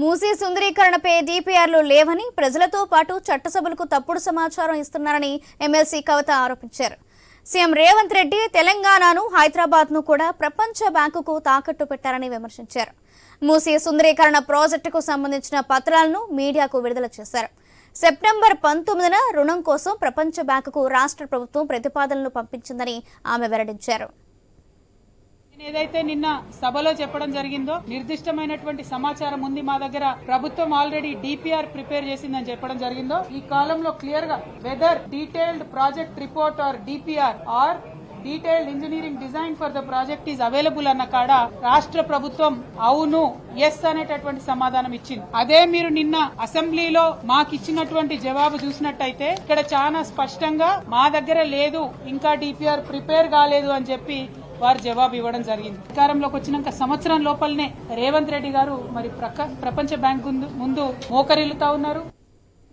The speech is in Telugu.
మూసీ సుందరీకరణపై డిపిఆర్లు లేవని ప్రజలతో పాటు చట్టసభలకు తప్పుడు సమాచారం ఇస్తున్నారని ఎమ్మెల్సీ కవిత ఆరోపించారు. సీఎం రేవంత్ రెడ్డి తెలంగాణను హైదరాబాద్ను కూడా ప్రపంచ బ్యాంకుకు తాకట్టు పెట్టారని విమర్శించారు. మూసీ సుందరీకరణ ప్రాజెక్టుకు సంబంధించిన పత్రాలను మీడియాకు విడుదల చేశారు. సెప్టెంబర్ పంతొమ్మిదిన రుణం కోసం ప్రపంచ బ్యాంకుకు రాష్ట్ర ప్రభుత్వం ప్రతిపాదనలు పంపించిందని ఆమె వెల్లడించారు. ఏదైతే నిన్న సభలో చెప్పడం జరిగిందో నిర్దిష్టమైనటువంటి సమాచారం ఉంది మా దగ్గర. ప్రభుత్వం ఆల్రెడీ డిపిఆర్ ప్రిపేర్ చేసిందని చెప్పడం జరిగిందో ఈ కాలంలో క్లియర్గా whether detailed project report or DPR or detailed engineering design for the project is available అన్న కాడ రాష్ట్ర ప్రభుత్వం అవును ఎస్ అనేటటువంటి సమాధానం ఇచ్చింది. అదే మీరు నిన్న అసెంబ్లీలో మాకు ఇచ్చినటువంటి జవాబు చూసినట్టయితే ఇక్కడ చాలా స్పష్టంగా మా దగ్గర లేదు ఇంకా డిపిఆర్ ప్రిపేర్ కాలేదు అని చెప్పి వారు జవాబు ఇవ్వడం జరిగింది. అధికారంలోకి వచ్చినాక సంవత్సరం లోపలనే రేవంత్ రెడ్డి గారు మరి ప్రక- ప్రపంచ బ్యాంక్ ముందు- ముందు మోకరిల్లుతా ఉన్నారు.